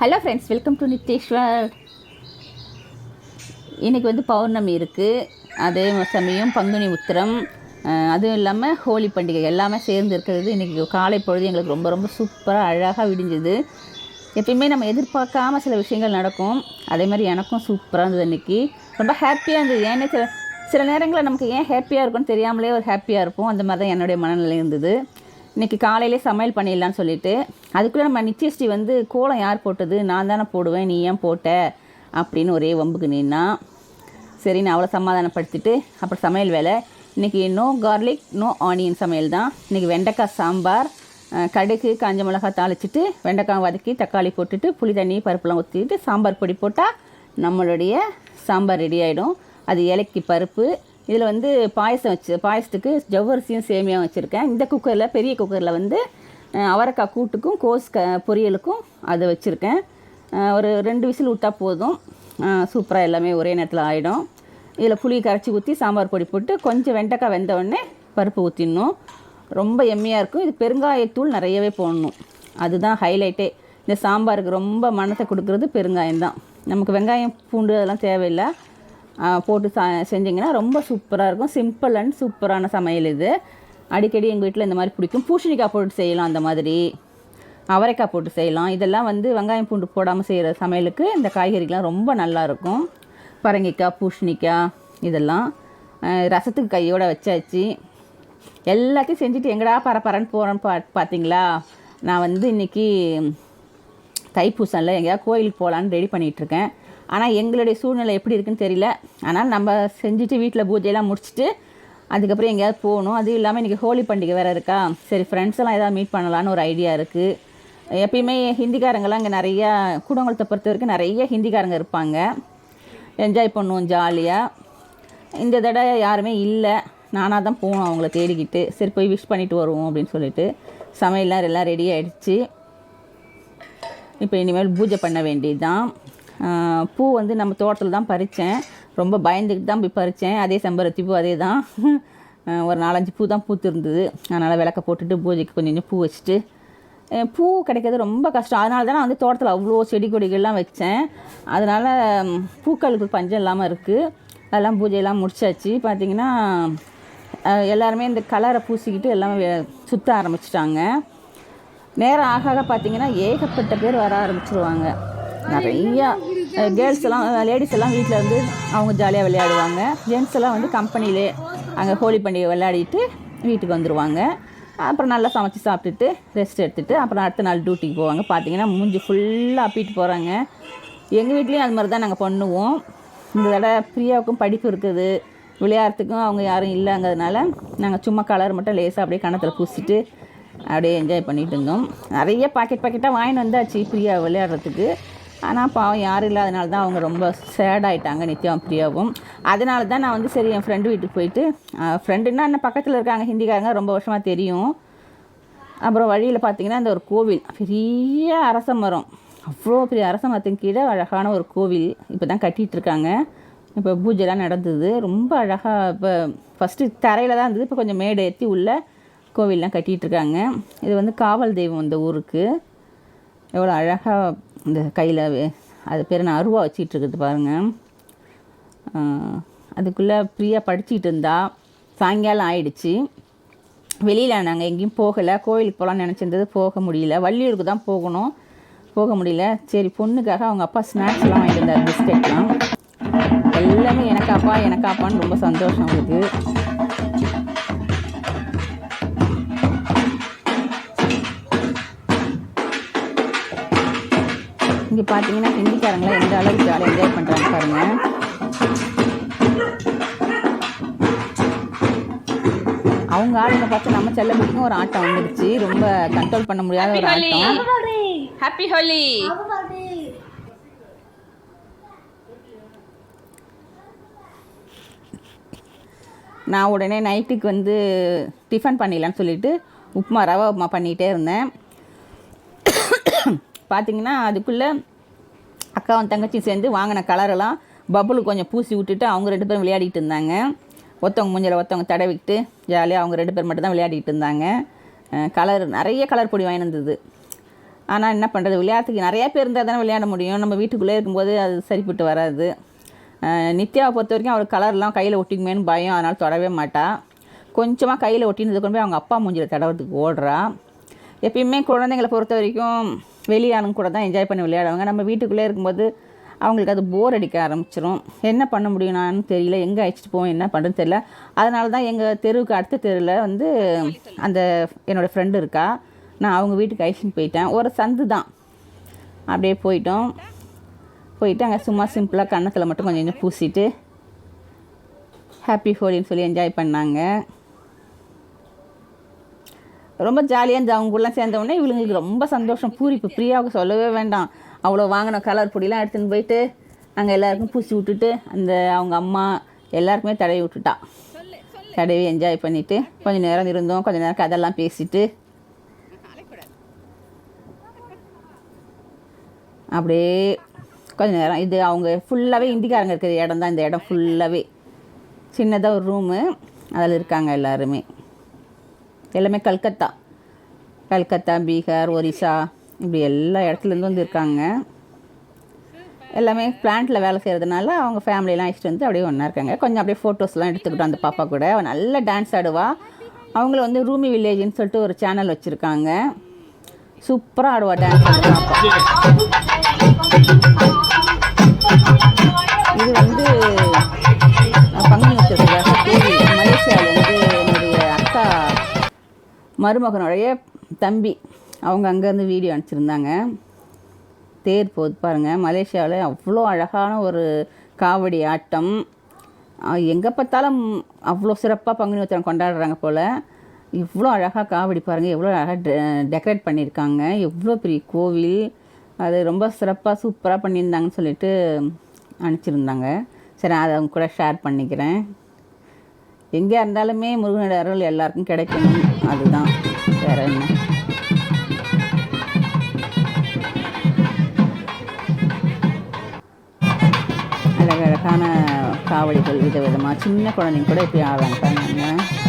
Hello friends welcome to Nitheswar இன்றைக்கி வந்து பௌர்ணமி இருக்குது அதே சமயம் பங்குனி உத்திரம் அதுவும் இல்லாமல் ஹோலி பண்டிகை எல்லாமே சேர்ந்து இருக்கிறது. இன்றைக்கி காலை பொழுது எங்களுக்கு ரொம்ப ரொம்ப சூப்பராக அழகாக விடிஞ்சுது. எப்பயுமே நம்ம எதிர்பார்க்காம சில விஷயங்கள் நடக்கும். அதே மாதிரி எனக்கும் சூப்பராக இருந்தது இன்றைக்கி ரொம்ப ஹாப்பியாக இருந்தது. ஏன்னா சில சில நேரங்களில் நமக்கு ஏன் ஹாப்பியாக இருக்கும்னு தெரியாமலே ஒரு ஹாப்பியாக இருப்போம். அந்த மாதிரி தான் என்னுடைய மனநிலை இருந்தது. இன்றைக்கி காலையிலே சமையல் பண்ணிடலான்னு சொல்லிட்டு அதுக்குள்ளே நம்ம நிச்சயஸ்ரீ வந்து கோலம் யார் போட்டது? நான் தானே போடுவேன் நீ ஏன் போட்ட? அப்படின்னு ஒரே வம்புக்கு நின்னா சரி நான் அவளை சமாதானப்படுத்திட்டு அப்புறம் சமையல் வேலை. இன்றைக்கி நோ கார்லிக் நோ ஆனியன் சமையல் தான். இன்றைக்கி வெண்டைக்காய் சாம்பார் கடுகு காஞ்ச மிளகாய் தாளிச்சிட்டு வெண்டைக்காய் வதக்கி தக்காளி போட்டுட்டு புளி தண்ணி பருப்புலாம் ஊற்றிட்டு சாம்பார் பொடி போட்டால் நம்மளுடைய சாம்பார் ரெடி ஆகிடும் அது இலைக்கு பருப்பு இதில் வந்து பாயசம் வச்சு பாயசத்துக்கு ஜவ்வரிசியும் சேமியாவும் வச்சுருக்கேன். இந்த குக்கரில் பெரிய குக்கரில் வந்து அவரைக்காய் கூட்டுக்கும் கோஸ் க பொரியலுக்கும் அதை வச்சுருக்கேன். ஒரு ரெண்டு விசில் விட்டால் போதும். சூப்பராக எல்லாமே ஒரே நேரத்தில் ஆகிடும் இதில் புளி கரைச்சி ஊற்றி சாம்பார் பொடி போட்டு கொஞ்சம் வெண்டைக்காய் வெந்த உடனே பருப்பு ஊற்றிடணும் ரொம்ப எம்மியாக இருக்கும். இது பெருங்காயத்தூள் நிறையவே போடணும். அதுதான் ஹைலைட்டே இந்த சாம்பாருக்கு ரொம்ப மனத்தை கொடுக்குறது பெருங்காயம் தான் நமக்கு வெங்காயம் பூண்டு அதெல்லாம் தேவையில்லை. போட்டு சா செஞ்சிங்கன்னா ரொம்ப சூப்பராக இருக்கும். சிம்பிள் அண்ட் சூப்பரான சமையல் இது. அடிக்கடி எங்கள் வீட்டில் இந்த மாதிரி பிடிக்கும். பூசணிக்காய் போட்டு செய்யலாம் அந்த மாதிரி. அவரைக்காய் போட்டு செய்யலாம். இதெல்லாம் வந்து வெங்காயம் பூண்டு போடாமல் செய்கிற சமையலுக்கு இந்த காய்கறிகள்லாம் ரொம்ப நல்லா இருக்கும். பரங்கிக்காய் பூசணிக்காய் இதெல்லாம். ரசத்துக்கு கையோடு வச்சாச்சு. எல்லாத்தையும் செஞ்சுட்டு எங்கடா பரப்பரன்னு போகிறேன்னு பா பார்த்தீங்களா நான் வந்து இன்றைக்கி தைப்பூசனில் எங்கேயாவது கோயிலுக்கு போகலான்னு ரெடி பண்ணிகிட்ருக்கேன் ஆனால் எங்களுடைய சூழ்நிலை எப்படி இருக்குன்னு தெரியல. ஆனால் நம்ம செஞ்சுட்டு வீட்டில் பூஜையெல்லாம் முடிச்சுட்டு அதுக்கப்புறம் எங்கேயாவது போகணும். அதுவும் இல்லாமல் இன்றைக்கி ஹோலி பண்டிகை வேறு இருக்கா? சரி ஃப்ரெண்ட்ஸ் எல்லாம் ஏதாவது மீட் பண்ணலான்னு ஒரு ஐடியா இருக்குது எப்பயுமே ஹிந்திக்காரங்கெல்லாம் இங்கே நிறையா கூடங்குளத்தை பொறுத்த வரைக்கும் நிறைய ஹிந்திக்காரங்க இருப்பாங்க. என்ஜாய் பண்ணுவோம் ஜாலியாக இந்த தடவை யாருமே இல்லை. நானாக தான் போகணும் அவங்கள தேடிக்கிட்டு. சரி போய் விஷ் பண்ணிட்டு வருவோம் அப்படின்னு சொல்லிட்டு சமையல்லாம் எல்லாம் ரெடி ஆகிடுச்சு இப்போ இனிமேல் பூஜை பண்ண வேண்டியது தான் பூ வந்து நம்ம தோட்டத்தில் தான் பறித்தேன் ரொம்ப பயந்துக்கிட்டு தான் போய் பறித்தேன் அதே செம்பருத்தி பூ அதே தான் ஒரு நாலஞ்சு பூ தான் பூத்திருந்தது. அதனால் விளக்க போட்டுட்டு பூஜைக்கு கொஞ்சம் கொஞ்சம் பூ வச்சுட்டு பூ கிடைக்கிறது ரொம்ப கஷ்டம். அதனால தான் நான் வந்து தோட்டத்தில் அவ்வளோ செடி கொடிகள்லாம் வச்சேன். அதனால் பூக்களுக்கு பஞ்சம் இல்லாமல் இருக்குது அதெல்லாம் பூஜையெல்லாம் முடிச்சாச்சு. பார்த்திங்கன்னா எல்லாருமே இந்த கலரை பூசிக்கிட்டு எல்லாமே சுற்ற ஆரம்பிச்சிட்டாங்க. நேரம் ஆக ஆக பார்த்திங்கன்னா ஏகப்பட்ட பேர் வர ஆரம்பிச்சிருவாங்க. நிறையா கேர்ள்ஸ் எல்லாம் லேடிஸ் எல்லாம் வீட்டில் வந்து அவங்க ஜாலியாக விளையாடுவாங்க. ஜென்ட்ஸ் எல்லாம் வந்து கம்பெனிலே அங்கே ஹோலி பண்டிகை விளையாடிட்டு வீட்டுக்கு வந்துடுவாங்க அப்புறம் நல்லா சமைச்சு சாப்பிட்டுட்டு ரெஸ்ட் எடுத்துகிட்டு அப்புறம் அடுத்த நாள் டியூட்டிக்கு போவாங்க. பார்த்தீங்கன்னா மூஞ்சி ஃபுல்லாக அப்பிட்டு போகிறாங்க எங்கள் வீட்லேயும் அது மாதிரி தான் நாங்கள் பண்ணுவோம். இந்த தடவை பிரியாவுக்கும் படிப்பு இருக்குது. விளையாடுறதுக்கும் அவங்க யாரும் இல்லைங்கிறதுனால நாங்கள் சும்மா கலர் மட்டும் லேசாக அப்படியே கணத்தில் பூசிட்டு அப்படியே என்ஜாய் பண்ணிகிட்டு இருந்தோம். நிறைய பாக்கெட் பாக்கெட்டாக வாங்கிட்டு வந்தாச்சு பிரியா விளையாடுறதுக்கு. ஆனால் பாவம் யாரும் இல்லாதனால தான் அவங்க ரொம்ப சேட் ஆயிட்டாங்க நித்யாவும் பிரியாவும். அதனால தான் நான் வந்து சரி என் ஃப்ரெண்டு வீட்டுக்கு போயிட்டு ஃப்ரெண்டுன்னா என்ன பக்கத்தில் இருக்காங்க ஹிந்திக்காரங்க ரொம்ப வருஷமாக தெரியும். அப்புறம் வழியில் பார்த்தீங்கன்னா அந்த ஒரு கோவில் பெரிய அரச மரம். அவ்வளோ பெரிய அரச மரத்தின் கீழே அழகான ஒரு கோவில் இப்போ தான் கட்டிகிட்டு இருக்காங்க. இப்போ பூஜைலாம் நடந்தது. ரொம்ப அழகாக இப்போ ஃபஸ்ட்டு தரையில் தான் இருந்தது இப்போ கொஞ்சம் மேடை ஏற்றி உள்ள கோவில்லாம் கட்டிகிட்டு இருக்காங்க. இது வந்து காவல் தெய்வம் இந்த ஊருக்கு. எவ்வளோ அழகாக இந்த கையில் அது பேர் நான் அருவா வச்சிட்டு இருக்குது பாருங்கள் அதுக்குள்ளே ஃப்ரீயாக படிச்சுட்டு இருந்தா. சாயங்காலம் ஆயிடுச்சு. வெளியில் நாங்கள் எங்கேயும் போகலை. கோயிலுக்கு போகலான்னு நினச்சிருந்தது போக முடியல. வள்ளியூருக்கு தான் போகணும். போக முடியல. சரி பொண்ணுக்காக அவங்க அப்பா ஸ்நாக்ஸ்லாம் வாங்கிட்டு வந்தார் பிஸ்கெட்லாம் எல்லாமே. எனக்காப்பா எனக்காப்பான்னு ரொம்ப சந்தோஷம் அவங்களுக்கு. இங்கே பார்த்தீங்கன்னா ஹிந்திக்காரங்களாம் எந்த அளவுக்கு ஜாலியாக என்ஜாய் பண்ணுறாங்க பாருங்கள் அவங்க ஆளுங்க பார்த்து நம்ம செல்லக்குட்டிக்கும் ஒரு ஆட்டம் வந்துடுச்சு. ரொம்ப கண்ட்ரோல் பண்ண முடியாத ஒரு ஆட்டம். ஹாப்பி ஹோலி நான் உடனே நைட்டுக்கு வந்து டிஃபன் பண்ணிடலான்னு சொல்லிட்டு உப்புமா ரவை உப்புமா பண்ணிகிட்டே இருந்தேன். பார்த்தீங்கன்னா அதுக்குள்ளே அக்காவும் தங்கச்சியும் சேர்ந்து வாங்கின கலரெல்லாம் பபுள் கொஞ்சம் பூசி விட்டுட்டு அவங்க ரெண்டு பேரும் விளையாடிட்டு இருந்தாங்க. ஒருத்தவங்க மூஞ்சில் ஒருத்தவங்க தடவிக்கிட்டு ஜாலியாக அவங்க ரெண்டு பேர் மட்டும் தான் விளையாடிட்டு இருந்தாங்க. கலர் நிறைய கலர் பொடி வாங்கினது ஆனால் என்ன பண்ணுறது விளையாட்டுக்கு நிறையா பேர் இருந்தால் தானே விளையாட முடியும். நம்ம வீட்டுக்குள்ளே இருக்கும்போது அது சரிப்பட்டு வராது. நித்யாவை பொறுத்த வரைக்கும் அவர் கலர்லாம் கையில் ஒட்டிக்குமேன்னு பயம். அதனால் தொடவே மாட்டா. கொஞ்சமாக கையில் ஒட்டினது கொண்டு போய் அவங்க அப்பா மூஞ்சில் தடவுறதுக்கு ஓடுறா. எப்பயுமே குழந்தைங்களை பொறுத்த வரைக்கும் வெளியாளுங்க கூட தான் என்ஜாய் பண்ணி விளையாடுவாங்க. நம்ம வீட்டுக்குள்ளே இருக்கும்போது அவங்களுக்கு அது போர் அடிக்க ஆரம்பிச்சிரும். என்ன பண்ண முடியும் நான் தெரியல. எங்கே அழைச்சிட்டு போவோம் என்ன பண்ணுறதுன்னு தெரியல. அதனால தான் எங்கள் தெருவுக்கு அடுத்த தெருவில் வந்து அந்த என்னோடய ஃப்ரெண்டு இருக்கா. நான் அவங்க வீட்டுக்கு அழைச்சிட்டு போயிட்டேன். ஒரு சந்து தான். அப்படியே போயிட்டோம். போயிட்டு அங்கே சும்மா சிம்பிளாக கன்னத்தில் மட்டும் கொஞ்சம் கொஞ்சம் பூசிட்டு ஹாப்பி ஹோலின்னு சொல்லி என்ஜாய் பண்ணாங்க. ரொம்ப ஜாலியாக இருந்து அவங்க கூடலாம் இவங்களுக்கு ரொம்ப சந்தோஷம். பூரிப்பு பிரியாவுக்கு சொல்லவே வேண்டாம். அவ்வளோ வாங்கின கலர் பொடிலாம் எடுத்துன்னு போயிட்டு அங்கே எல்லாருக்கும் பூசி விட்டுட்டு அந்த அவங்க அம்மா எல்லாருக்குமே தடவி விட்டுட்டா. தடவி என்ஜாய் பண்ணிவிட்டு கொஞ்சம் நேரம் இருந்தோம். கொஞ்சம் நேரம் கதெல்லாம் பேசிட்டு. அப்படியே கொஞ்ச நேரம். இது அவங்க ஃபுல்லாகவே இந்திக்காரங்க இருக்கிற இடம் தான். இந்த இடம் ஃபுல்லாகவே சின்னதாக ஒரு ரூமு அதில் இருக்காங்க எல்லாருமே. எல்லாமே கல்கத்தா. கல்கத்தா பீகார் ஒரிசா இப்படி எல்லா இடத்துலேருந்து வந்து இருக்காங்க எல்லாமே பிளான்ட்டில் வேலை செய்கிறதுனால அவங்க ஃபேமிலியெலாம் அழைச்சிட்டு வந்து அப்படியே ஒன்றா இருக்காங்க. கொஞ்சம் அப்படியே ஃபோட்டோஸ்லாம் எடுத்துக்கிட்டோம் அந்த பாப்பா கூட. அவள் நல்ல டான்ஸ் ஆடுவாள் அவங்கள வந்து ரூமி வில்லேஜ்னு சொல்லிட்டு ஒரு சேனல் வச்சுருக்காங்க. சூப்பராக ஆடுவாள் டான்ஸ் அந்த பாப்பா. மருமகனுடைய தம்பி அவங்க அங்கேருந்து வீடியோ அனுப்பிச்சிருந்தாங்க. தேர் போது பாருங்கள் மலேசியாவில் அவ்வளோ அழகான ஒரு காவடி ஆட்டம். எங்கே பார்த்தாலும் அவ்வளோ சிறப்பாக பங்குனி உத்திரம் கொண்டாடுறாங்க போல். இவ்வளோ அழகாக காவடி பாருங்கள் எவ்வளோ அழகாக டெக்கரேட் பண்ணியிருக்காங்க. எவ்வளோ பெரிய கோவில். அது ரொம்ப சிறப்பாக சூப்பராக பண்ணியிருந்தாங்கன்னு சொல்லிட்டு அனுப்பிச்சிருந்தாங்க. சரி அதை அவங்க கூட ஷேர் பண்ணிக்கிறேன். எங்கே இருந்தாலுமே முருகனோட அருள் எல்லாருக்கும் கிடைக்கணும் அதுதான். வேற என்ன? அழகழகான காவடிகள் விதவிதமாக சின்ன குழந்தைங்க கூட இப்படி ஆடுறாங்க பாருங்க.